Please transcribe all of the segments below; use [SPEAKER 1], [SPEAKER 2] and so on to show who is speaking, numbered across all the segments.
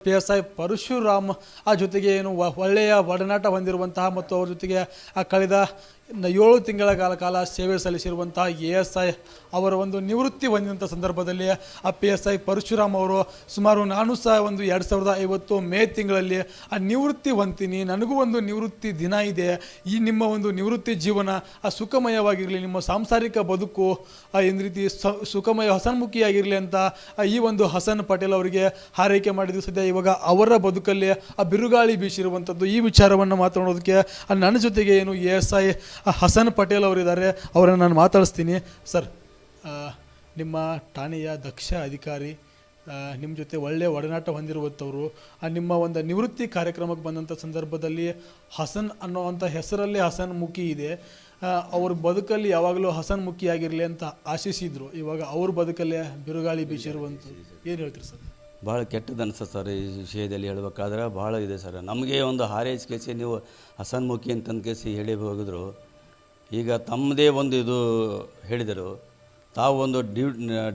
[SPEAKER 1] P S I Parashuram ಆ ಜೊತೆಗೆ ಏನು ಒಳ್ಳೆಯ ಒಡನಾಟ ಹೊಂದಿರುವಂತಹ ಮತ್ತು ಅವ್ರ ಜೊತೆಗೆ ಆ ಕಳೆದ ಏಳು ತಿಂಗಳ ಕಾಲ ಕಾಲ ಸೇವೆ ಸಲ್ಲಿಸಿರುವಂತಹ ಎ ಎಸ್ ಐ ಅವರ ಒಂದು ನಿವೃತ್ತಿ ಹೊಂದಿದಂಥ ಸಂದರ್ಭದಲ್ಲಿ ಆ ಪಿ ಎಸ್ ಐ ಪರಶುರಾಮ್ ಅವರು ಸುಮಾರು ನಾನು ಸಹ ಒಂದು ಎರಡು ಸಾವಿರದ ಐವತ್ತು ಮೇ ತಿಂಗಳಲ್ಲಿ ಆ ನಿವೃತ್ತಿ ಹೊಂತೀನಿ ನನಗೂ ಒಂದು ನಿವೃತ್ತಿ ದಿನ ಇದೆ. ಈ ನಿಮ್ಮ ಒಂದು ನಿವೃತ್ತಿ ಜೀವನ ಆ ಸುಖಮಯವಾಗಿರಲಿ, ನಿಮ್ಮ ಸಾಂಸಾರಿಕ ಬದುಕು ಒಂದು ರೀತಿ ಸುಖಮಯ ಹಸನ್ಮುಖಿಯಾಗಿರಲಿ ಅಂತ ಈ ಒಂದು ಹಸನ್ ಪಟೇಲ್ ಅವರಿಗೆ ಹಾರೈಕೆ ಮಾಡಿದ್ರು. ಸದ್ಯ ಇವಾಗ ಅವರ ಬದುಕಲ್ಲಿ ಆ ಬಿರುಗಾಳಿ ಬೀಸಿರುವಂಥದ್ದು ಈ ವಿಚಾರವನ್ನು ಮಾತನಾಡೋದಕ್ಕೆ ನನ್ನ ಜೊತೆಗೆ ಏನು A S I Hasan Patel ಅವರಿದ್ದಾರೆ ಅವರನ್ನು ನಾನು ಮಾತಾಡಿಸ್ತೀನಿ. ಸರ್ ನಿಮ್ಮ ಠಾಣೆಯ ದಕ್ಷ ಅಧಿಕಾರಿ ನಿಮ್ಮ ಜೊತೆ ಒಳ್ಳೆಯ ಒಡನಾಟ ಹೊಂದಿರುವಂಥವ್ರು ಆ ನಿಮ್ಮ ಒಂದು ನಿವೃತ್ತಿ ಕಾರ್ಯಕ್ರಮಕ್ಕೆ ಬಂದಂಥ ಸಂದರ್ಭದಲ್ಲಿ ಹಸನ್ ಅನ್ನೋವಂಥ ಹೆಸರಲ್ಲಿ ಹಸನ್ ಮುಖಿ ಇದೆ. ಅವ್ರ ಬದುಕಲ್ಲಿ ಯಾವಾಗಲೂ ಹಸನ್ ಮುಖಿಯಾಗಿರಲಿ ಅಂತ ಆಶಿಸಿದ್ರು. ಇವಾಗ ಅವ್ರ ಬದುಕಲ್ಲೇ ಬಿರುಗಾಳಿ ಬೀಸಿರುವಂಥ ಏನು ಹೇಳ್ತೀರಿ ಸರ್?
[SPEAKER 2] ಭಾಳ ಕೆಟ್ಟದ್ದು ಅನಿಸುತ್ತೆ ಸರ್ ಈ ವಿಷಯದಲ್ಲಿ ಹೇಳ್ಬೇಕಾದ್ರೆ ಭಾಳ ಇದೆ ಸರ್. ನಮಗೆ ಒಂದು ಹಾರೈಸಿಕೆಸಿ ನೀವು ಹಸನ್ಮುಖಿ ಅಂತಂದು ಕೇಸಿ ಹೇಳಿ ಹೋಗಿದ್ರು. ಈಗ ತಮ್ಮದೇ ಒಂದು ಇದು ಹೇಳಿದರು. ತಾವು ಒಂದು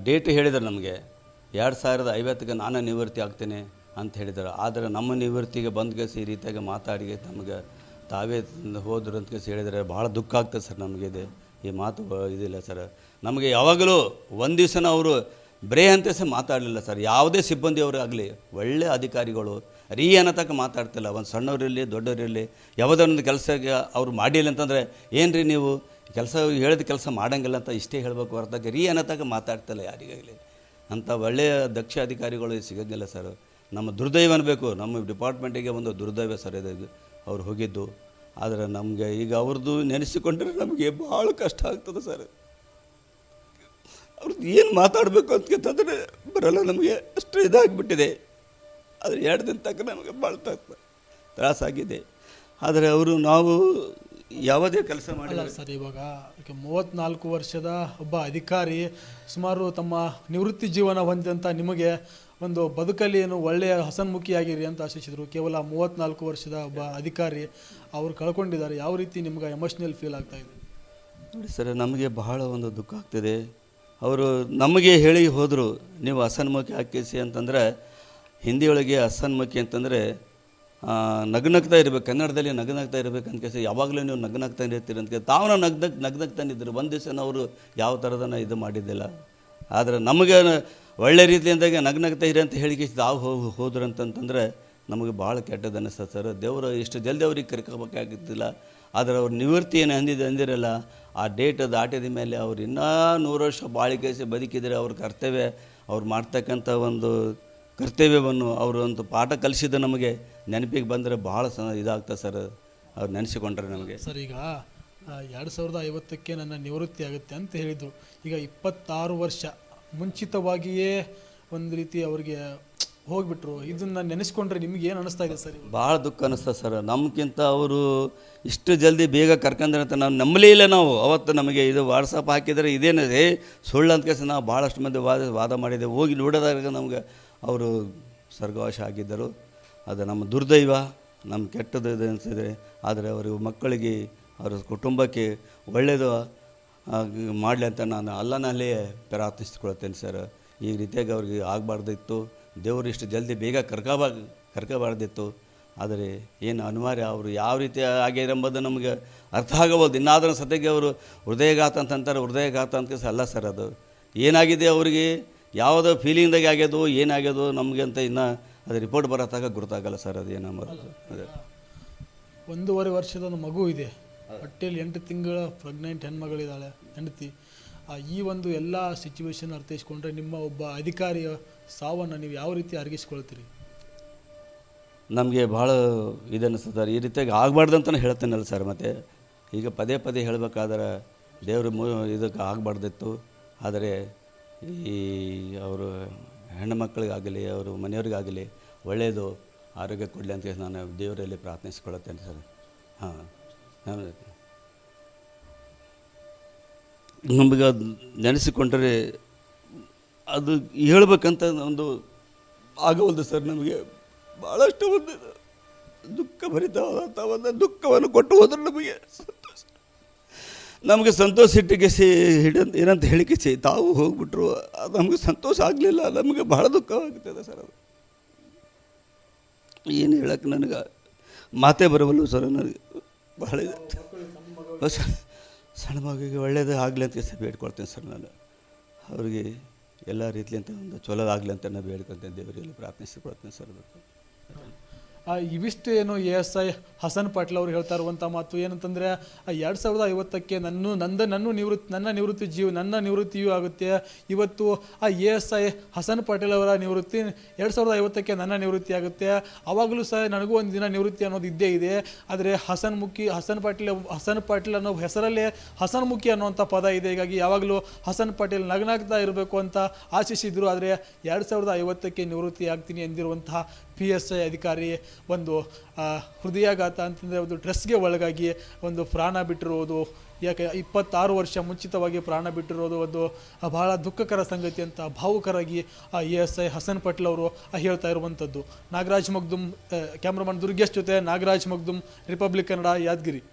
[SPEAKER 2] ಡೇಟ್ ಹೇಳಿದರು ನಮಗೆ. ಎರಡು ಸಾವಿರದ ಐವತ್ತಿಗೆ ನಾನು ನಿವೃತ್ತಿ ಆಗ್ತೇನೆ ಅಂತ ಹೇಳಿದರು. ಆದರೆ ನಮ್ಮ ನಿವೃತ್ತಿಗೆ ಬಂದ ಈ ರೀತಿಯಾಗಿ ಮಾತಾಡಿ ನಮಗೆ ತಾವೇ ಹೋದ್ರು ಅಂತ ಕೇಸಿ ಹೇಳಿದರೆ ಭಾಳ ದುಃಖ ಆಗ್ತದೆ ಸರ್ ನಮಗೆ ಇದು. ಈ ಮಾತು ಇದಿಲ್ಲ ಸರ್. ನಮಗೆ ಯಾವಾಗಲೂ ಒಂದು ದಿವಸನ ಅವರು ಬರೇ ಅಂತ ಸಹ ಮಾತಾಡಲಿಲ್ಲ ಸರ್. ಯಾವುದೇ ಸಿಬ್ಬಂದಿಯವರು ಆಗಲಿ ಒಳ್ಳೆಯ ಅಧಿಕಾರಿಗಳು ರೀ ಅನ್ನತಕ್ಕ ಮಾತಾಡ್ತಿಲ್ಲ. ಒಂದು ಸಣ್ಣವರಿರಲಿ ದೊಡ್ಡವರಿರಲಿ ಯಾವುದೊಂದು ಕೆಲಸಕ್ಕೆ ಅವ್ರು ಮಾಡಿಲ್ಲ ಅಂತಂದರೆ ಏನು ರೀ ನೀವು? ಕೆಲಸ, ಹೇಳಿದ ಕೆಲಸ ಮಾಡೋಂಗಿಲ್ಲ ಅಂತ ಇಷ್ಟೇ ಹೇಳಬೇಕು ಹೊರತಾಗಿ ರೀ ಅನ್ನತಕ್ಕ ಮಾತಾಡ್ತಿಲ್ಲ ಯಾರಿಗಾಗಲಿ. ಅಂಥ ಒಳ್ಳೆಯ ದಕ್ಷ ಅಧಿಕಾರಿಗಳು ಸಿಗೋಂಗಿಲ್ಲ ಸರ್. ನಮ್ಮ ದುರ್ದೈವ ಅನ್ನಬೇಕು ನಮ್ಮ ಡಿಪಾರ್ಟ್ಮೆಂಟಿಗೆ ಒಂದು ದುರ್ದೈವ ಸರ್ ಇದು. ಅವ್ರು ಹೋಗಿದ್ದು. ಆದರೆ ನಮಗೆ ಈಗ ಅವ್ರದ್ದು ನೆನೆಸಿಕೊಂಡ್ರೆ ನಮಗೆ ಭಾಳ ಕಷ್ಟ ಆಗ್ತದೆ ಸರ್. ಅವ್ರದ್ದು ಏನು ಮಾತಾಡಬೇಕು ಅಂತಂದ್ರೆ ಬರಲ್ಲ ನಮಗೆ. ಅಷ್ಟು ಇದಾಗಿಬಿಟ್ಟಿದೆ. ಆದರೆ ಎರಡು ದಿನ ತಕ್ಕ ನಮಗೆ ಭಾಳ ತ್ರಾಸಾಗಿದೆ. ಆದರೆ ಅವರು ನಾವು ಯಾವುದೇ ಕೆಲಸ ಮಾಡಿಲ್ಲ
[SPEAKER 1] ಸರ್ ಇವಾಗ ಈಗ ಮೂವತ್ತ್ನಾಲ್ಕು ವರ್ಷದ ಒಬ್ಬ ಅಧಿಕಾರಿ ಸುಮಾರು ತಮ್ಮ ನಿವೃತ್ತಿ ಜೀವನ ಹೊಂದಿದಂಥ ನಿಮಗೆ ಒಂದು ಬದುಕಲ್ಲಿ ಏನು ಒಳ್ಳೆಯ ಹಸನ್ಮುಖಿಯಾಗಿರಿ ಅಂತ ಆಶಿಸಿದರು. ಕೇವಲ ಮೂವತ್ತ್ನಾಲ್ಕು ವರ್ಷದ ಒಬ್ಬ ಅಧಿಕಾರಿ ಅವರು ಕಳ್ಕೊಂಡಿದ್ದಾರೆ. ಯಾವ ರೀತಿ ನಿಮ್ಗೆ ಎಮೋಷ್ನಲ್ ಫೀಲ್ ಆಗ್ತಾ ಇದೆ?
[SPEAKER 2] ನೋಡಿ ಸರ್ ನಮಗೆ ಬಹಳ ಒಂದು ದುಃಖ ಆಗ್ತಿದೆ. ಅವರು ನಮಗೆ ಹೇಳಿ ಹೋದರು ನೀವು ಹಸನ್ಮುಖಿ ಹಾಕಿಸಿ ಅಂತಂದರೆ ಹಿಂದಿಯೊಳಗೆ ಅಸನ್ಮುಖಿ ಅಂತಂದರೆ ನಗ್ನಗ್ತಾ ಇರಬೇಕು, ಕನ್ನಡದಲ್ಲಿ ನಗ್ನಗ್ತಾ ಇರಬೇಕು ಅಂತ ಕೇಸಿ ಯಾವಾಗಲೂ ನೀವು ನಗ್ನಗ್ತಾ ಇರ್ತೀರಿ ಅಂತ ಕೇಳಿ ತಾವನ ನಗ್ನಗ್ ನಗ್ನಗ್ತಾನಿದ್ರು ಒಂದು ದಿವಸ ಅವರು ಯಾವ ಥರದನ್ನ ಇದು ಮಾಡಿದ್ದಿಲ್ಲ. ಆದರೆ ನಮಗೆ ಒಳ್ಳೆ ರೀತಿಯಿಂದಾಗೆ ನಗ್ನಗ್ತಾ ಇರಿ ಅಂತ ಹೇಳಿ ತಾವು ಹೋಗಿ ಹೋದ್ರು ಅಂತಂತಂದರೆ, ನಮಗೆ ಭಾಳ ಕೆಟ್ಟದ್ದು ಅನ್ನಿಸ್ತದೆ ಸರ್. ದೇವರು ಇಷ್ಟು ಜಲ್ದಿ ಅವ್ರಿಗೆ ಕರ್ಕೋಬೇಕಾಗಿದ್ದಿಲ್ಲ ಆದರೆ ಅವ್ರ ನಿವೃತ್ತಿ ಏನು ಅಂದಿದ್ದು ಅಂದಿರಲ್ಲ, ಆ ಡೇಟ್ ದಾಟಿದ ಮೇಲೆ ಅವ್ರು ಇನ್ನೂ ನೂರು ವರ್ಷ ಬಾಳಿಕೆಸಿ ಬದುಕಿದರೆ ಅವ್ರ ಕರ್ತವ್ಯ, ಅವ್ರು ಮಾಡ್ತಕ್ಕಂಥ ಒಂದು ಕರ್ತವ್ಯವನ್ನು ಅವರು ಒಂದು ಪಾಠ ಕಲಿಸಿದ್ದು ನಮಗೆ ನೆನಪಿಗೆ ಬಂದರೆ ಭಾಳ ಸ ಇದಾಗ್ತದೆ ಸರ್. ಅವ್ರು ನೆನೆಸಿಕೊಂಡ್ರೆ ನಮಗೆ.
[SPEAKER 1] ಸರ್ ಈಗ ಎರಡು ಸಾವಿರದ ಐವತ್ತಕ್ಕೆ ನನ್ನ ನಿವೃತ್ತಿ ಆಗುತ್ತೆ ಅಂತ ಹೇಳಿದರು. ಈಗ ಇಪ್ಪತ್ತಾರು ವರ್ಷ ಮುಂಚಿತವಾಗಿಯೇ ಒಂದು ರೀತಿ ಅವರಿಗೆ ಹೋಗ್ಬಿಟ್ರು. ಇದನ್ನು ನೆನೆಸ್ಕೊಂಡ್ರೆ ನಿಮ್ಗೆ ಏನು ಅನಿಸ್ತಾ ಇದೆ ಸರ್?
[SPEAKER 2] ಭಾಳ ದುಃಖ ಅನಿಸ್ತದೆ ಸರ್. ನಮ್ಗಿಂತ ಅವರು ಇಷ್ಟು ಜಲ್ದಿ ಬೇಗ ಕರ್ಕೊಂಡ್ರೆ ಅಂತ ನಾವು ನಂಬಲೇ ಇಲ್ಲ ನಾವು. ಅವತ್ತು ನಮಗೆ ಇದು ವಾಟ್ಸಪ್ ಹಾಕಿದರೆ ಇದೇನಿದೆ ಸುಳ್ಳು ಅಂತ ಕೇಸ ನಾವು ಭಾಳಷ್ಟು ಮಂದಿ ವಾದ ವಾದ ಮಾಡಿದ್ದೇವೆ. ಹೋಗಿ ನೋಡೋದಾಗ ನಮ್ಗೆ ಅವರು ಸ್ವರ್ಗವಾಸ ಆಗಿದ್ದರು. ಅದು ನಮ್ಮ ದುರ್ದೈವ, ನಮ್ಮ ಕೆಟ್ಟದ್ದು ಅನಿಸಿದೆ ಆದರೆ ಅವರು ಮಕ್ಕಳಿಗೆ, ಅವರ ಕುಟುಂಬಕ್ಕೆ ಒಳ್ಳೆಯದು ಮಾಡಲಿ ಅಂತ ನಾನು ಅಲ್ಲನಲ್ಲೇ ಪ್ರಾರ್ಥಿಸ್ಕೊಳ್ತೇನೆ ಸರ್. ಈ ರೀತಿಯಾಗಿ ಅವ್ರಿಗೆ ಆಗಬಾರ್ದಿತ್ತು. ದೇವರು ಇಷ್ಟು ಜಲ್ದಿ ಬೇಗ ಕರ್ಕೋಬಾ, ಕರ್ಕಬಾರ್ದಿತ್ತು. ಆದರೆ ಏನು ಅನಿವಾರ್ಯ, ಅವರು ಯಾವ ರೀತಿ ಆಗ್ಯಾರ ಎಂಬುದು ನಮಗೆ ಅರ್ಥ ಆಗಬಹುದು. ಇನ್ನಾದರೂ ಸದ್ಯಕ್ಕೆ ಅವರು ಹೃದಯಘಾತ ಅಂತಂತಾರೆ ಹೃದಯಘಾತ ಅಂತ ಅಲ್ಲ ಸರ್ ಅದು. ಏನಾಗಿದೆ ಅವರಿಗೆ? ಯಾವುದೋ ಫೀಲಿಂಗ್ದಾಗೆ ಆಗ್ಯದು ಏನಾಗ್ಯದು ನಮಗೆ ಅಂತ ಇನ್ನು ಅದು ರಿಪೋರ್ಟ್ ಬರೋತ್ತಾಗ ಗುರುತಾಗಲ್ಲ ಸರ್ ಅದು ಏನಂಬದು ಅದೇ.
[SPEAKER 1] ಒಂದೂವರೆ ವರ್ಷದ ಒಂದು ಮಗು ಇದೆ. ಹೊಟ್ಟೆಯಲ್ಲಿ ಎಂಟು ತಿಂಗಳ ಪ್ರೆಗ್ನೆಂಟ್ ಹೆಣ್ಮಗಳಿದ್ದಾಳೆ ಹೆಂಡತಿ. ಆ, ಈ ಒಂದು ಎಲ್ಲ ಸಿಚುವೇಶನ್ ಅರ್ಥೈಸ್ಕೊಂಡ್ರೆ ನಿಮ್ಮ ಒಬ್ಬ ಅಧಿಕಾರಿಯ ಸಾವನ್ನು ನೀವು ಯಾವ ರೀತಿ ಅರಗಿಸ್ಕೊಳ್ತೀರಿ?
[SPEAKER 2] ನಮಗೆ ಭಾಳ ಇದನ್ನಿಸ್ತದೆ. ಸರ್ ಈ ರೀತಿಯಾಗಿ ಆಗಬಾರ್ದು ಅಂತಲೇ ಹೇಳ್ತೇನಲ್ಲ ಸರ್ ಮತ್ತು. ಈಗ ಪದೇ ಪದೇ ಹೇಳಬೇಕಾದ್ರೆ ದೇವ್ರ ಮು ಇದಕ್ಕೆ ಆಗಬಾರ್ದಿತ್ತು. ಆದರೆ ಈ ಅವರು ಹೆಣ್ಣು ಮಕ್ಕಳಿಗಾಗಲಿ, ಅವರು ಮನೆಯವ್ರಿಗಾಗಲಿ ಒಳ್ಳೆಯದು, ಆರೋಗ್ಯ ಕೊಡಲಿ ಅಂತ ನಾನು ದೇವರಲ್ಲಿ ಪ್ರಾರ್ಥಿಸ್ಕೊಳ್ಳುತ್ತೇನೆ ಸರ್. ಹಾಂ ನಮಗೆ ಅದು ನೆನೆಸಿಕೊಂಡ್ರೆ ಅದು ಹೇಳ್ಬೇಕಂತ ಒಂದು ಆಗವಲ್ದು ಸರ್ ನಮಗೆ ಭಾಳಷ್ಟು ಒಂದು ದುಃಖ ಭರಿತವಾದಂಥ ಒಂದು ದುಃಖವನ್ನು ಕೊಟ್ಟು ಹೋದ್ರೆ ನಮಗೆ. ನಮಗೆ ಸಂತೋಷ ಇಟ್ಟಿಗೆ ಸಿ ಹಿಡ ಏನಂತ ಹೇಳಿಕೆ ಸಿ ತಾವು ಹೋಗ್ಬಿಟ್ರು, ಅದು ನಮಗೆ ಸಂತೋಷ ಆಗಲಿಲ್ಲ, ನಮಗೆ ಬಹಳ ದುಃಖವಾಗುತ್ತದೆ ಸರ್ ಅದು. ಏನು ಹೇಳಕ್ಕೆ ನನಗೆ ಮಾತೇ ಬರವಲ್ಲು ಸರ್ ನನಗೆ, ಬಹಳ ಸರ್, ಸಣ್ಣ ಮಗುವಿಗೆ ಒಳ್ಳೇದು ಆಗಲಿ ಅಂತ ಸರ್ ಬೇಡ್ಕೊಳ್ತೇನೆ ಸರ್ ನಾನು. ಅವ್ರಿಗೆ ಎಲ್ಲ ರೀತಿಯಂತ ಒಂದು ಚಲೋ ಅಂತ ನಾನು ಬೇಡ್ಕೊಳ್ತೇನೆ ದೇವರಲ್ಲಿ ಪ್ರಾರ್ಥಿಸಿಕೊಳ್ತೇನೆ ಸರ್.
[SPEAKER 1] ಇವಿಷ್ಟು ಏನು A S I Hasan Patil ಅವರು ಹೇಳ್ತಾ ಇರುವಂಥ ಮಾತು ಏನಂತಂದರೆ ಎರಡು ಸಾವಿರದ ಐವತ್ತಕ್ಕೆ ನನ್ನ, ನಂದ, ನನ್ನ ನಿವೃತ್ತಿ ನನ್ನ ನಿವೃತ್ತಿ ಜೀವ, ನನ್ನ ನಿವೃತ್ತಿಯೂ ಆಗುತ್ತೆ. ಇವತ್ತು, ಆ, A S I Hasan Patil ಅವರ ನಿವೃತ್ತಿ ಎರಡು ಸಾವಿರದ ಐವತ್ತಕ್ಕೆ ನನ್ನ ನಿವೃತ್ತಿ ಆಗುತ್ತೆ. ಆವಾಗಲೂ ಸಹ ನನಗೂ ಒಂದು ದಿನ ನಿವೃತ್ತಿ ಅನ್ನೋದು ಇದ್ದೇ ಇದೆ. ಆದರೆ ಹಸನ್ ಮುಖಿ, ಹಸನ್ ಪಾಟೀಲ್ ಹಸನ್ ಪಾಟೀಲ್ ಅನ್ನೋ ಹೆಸರಲ್ಲೇ ಹಸನ್ ಮುಖಿ ಅನ್ನುವಂಥ ಪದ ಇದೆ. ಹೀಗಾಗಿ ಯಾವಾಗಲೂ ಹಸನ್ ಪಾಟೀಲ್ ನಗನಾಗ್ತಾ ಇರಬೇಕು ಅಂತ ಆಶಿಸಿದರು. ಆದರೆ ಎರಡು ಸಾವಿರದ ಐವತ್ತಕ್ಕೆ ನಿವೃತ್ತಿ ಆಗ್ತೀನಿ ಎಂದಿರುವಂತಹ ಪಿ ಎಸ್ ಐ ಅಧಿಕಾರಿ ಒಂದು ಹೃದಯಾಘಾತ ಅಂತಂದರೆ ಒಂದು ಡ್ರೆಸ್ಗೆ ಒಳಗಾಗಿ ಒಂದು ಪ್ರಾಣ ಬಿಟ್ಟಿರುವುದು, ಯಾಕೆ ಇಪ್ಪತ್ತಾರು ವರ್ಷ ಮುಂಚಿತವಾಗಿ ಪ್ರಾಣ ಬಿಟ್ಟಿರೋದು ಒಂದು ಬಹಳ ದುಃಖಕರ ಸಂಗತಿ ಅಂತ ಭಾವುಕರಾಗಿ, ಆ, A S I Hasan Patel ಅವರು ಹೇಳ್ತಾ ಇರುವಂಥದ್ದು. ನಾಗರಾಜ್ ಮಗ್ದುಮ್ ಕ್ಯಾಮ್ರಾಮನ್ ದುರ್ಗೇಶ್ ಜೊತೆ ನಾಗರಾಜ್ ಮಗ್ದುಮ್, ರಿಪಬ್ಲಿಕ್ ಕನ್ನಡ ಯಾದಗಿರಿ.